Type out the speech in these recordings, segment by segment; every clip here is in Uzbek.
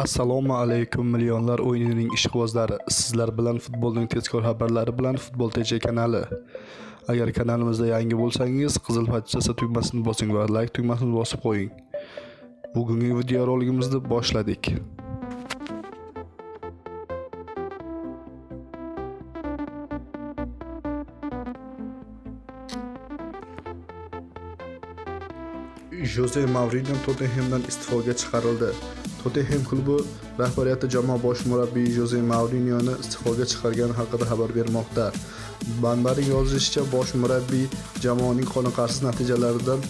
assalomu alaykum millionlar o'yinining ishqibozlari. Sizlar bilan futbolning tezkor xabarlari bilan futbol tj kanali. Agar kanalimizda yangi bo'lsangiz qizil pochchasi tugmasini bosing va like tugmasini bosib qo'ying. Bugungi videorolikimizni boshladik. Jose Mourinho Tottenhamdan iste'foga chiqarildi. Tottenham klubi rahbariyati jamoa bosh murabbiyi Jose Mourinhoni iste'foga chiqargani haqida xabar bermoqda. Manbaning yozishicha, bosh murabbiy jamoaning qoniqarsiz natijalaridan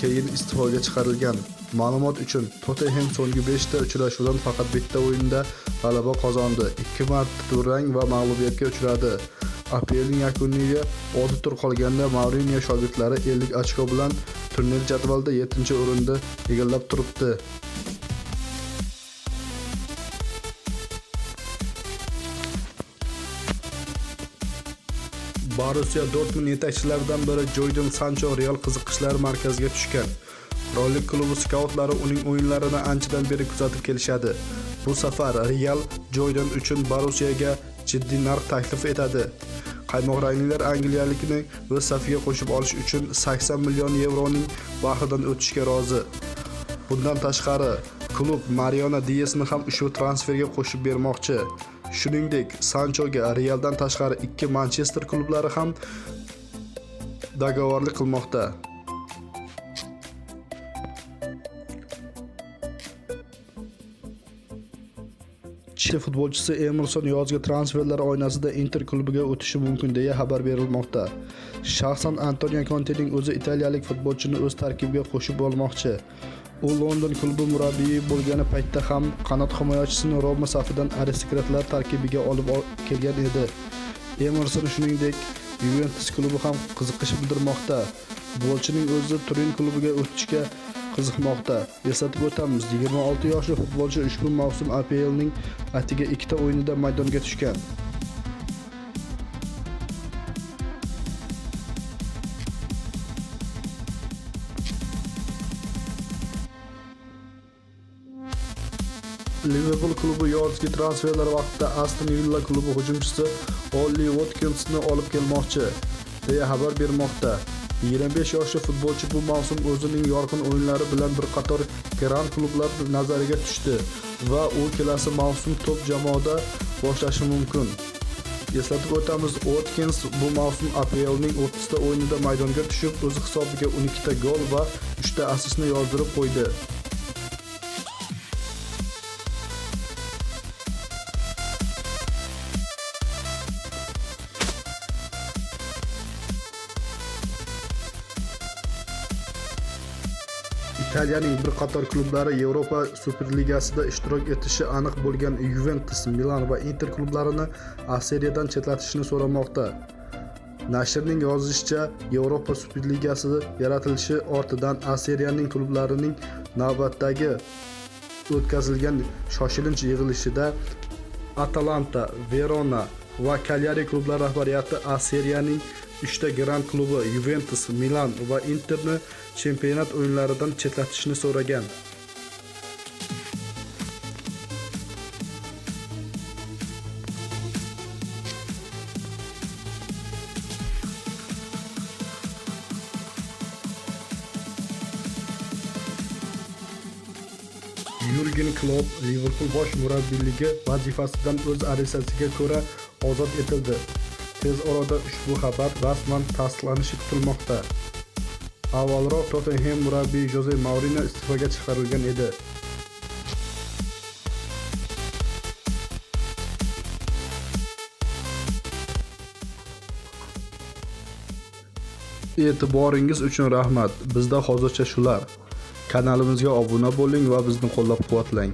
keyin iste'foga chiqarilgan. Ma'lumot uchun, Tottenham so'nggi 5 ta uchrashuvdan faqat bitta o'yinda g'alaba qozondi. 2 marta durang va mag'lubiyatga uchradi. APLning yakuniga 6 tur qolganda Mourinho shogirdlari 50 ochko bilan turnir jadvalida 7-o'rinda egallab turibdi. Borussiya Dortmund yetakchilaridan biri joydin Sancho Real qiziqishlar markaziga tushgan. Qirollik klubi skautlari uning o'yinlarini anchadan beri kuzatib kelishadi. Bu safar Real Jadon uchun Borussiyaga jiddiy narx taklif etadi. Qaymoq ranglilar angliyalikni o'z safiga qo'shib olish uchun 80 million yevroning bahridan o'tishga rozi. Bundan tashqari, klub mariona Diasni ham ushbu transferga qo'shib bermoqchi. Shuningdek, Sanchoga Realdan tashqari ikki Manchester klublari ham dogovorlik qilmoqda. Chili futbolchisi Emerson yozgi transferlar oynasida Inter klubiga o'tishi mumkin deya xabar berilmoqda. Shaxsan Antonio Contening o'zi italiyalik futbolchini o'z tarkibiga qo'shib olmoqchi. U London klubi murabbiyi bo'lgani paytda ham qanot himoyachisini Roma safidan aristokratlar tarkibiga olib kelgan edi. Emerson shuningdek Juventus klubi ham qiziqish bildirmoqda. Futbolchining o'zi Turin klubiga o'tishga qiziqmoqda. Eslatib o'tamiz, 26 yoshli futbolchi ushbu mavsum APLning atigi ikkita o'yinida maydonga tushgan. Liverpool klubi yozgi transferlar vaqtida Aston Villa klubi hujumchisi Olli votkinsni olib kelmoqchi, deya xabar bermoqda. 25 yoshli futbolchi bu mavsum o'zining yorqin o'yinlari bilan bir qator grand klublar nazariga tushdi va u kelasi mavsum top jamoada boshlashi mumkin. Eslatib o'tamiz, Watkins bu mavsum APLning 30 ta o'yinida maydonga tushib, o'z hisobiga 12 ta gol va 3 ta assistni yozdirib qo'ydi. Italiyaning bir qator klublari Yevropa Superligasida ishtirok etishi aniq bo'lgan Juventus, Milan va Inter klublarini A Seriyadan chetlatishni so'ramoqda. Nashrning yozishicha, Yevropa Superligasi yaratilishi ortidan A Seriyaning klublarining navbatdagi o'tkazilgan shoshilinch yig'ilishida Atalanta, Verona va Cagliari klublari rahbariyati A Seriyaning uchta Grand klubi Juventus, Milan va Interni chempionat o'yinlaridan chetlatishni so'ragan. Yurgen Klopp Liverpool bosh murabbiyligi vazifasidan o'z arizasiga ko'ra ozod etildi. Tez orada ushbu xabar rasman tasdiqlanishi kutilmoqda. Avvalroq Tottenham murabbiyi Jose Mourinho iste'foga chiqarilgan edi. E'tiboringiz uchun rahmat. Bizda hozircha shular. Kanalimizga obuna bo'ling va bizni qo'llab-quvvatlang.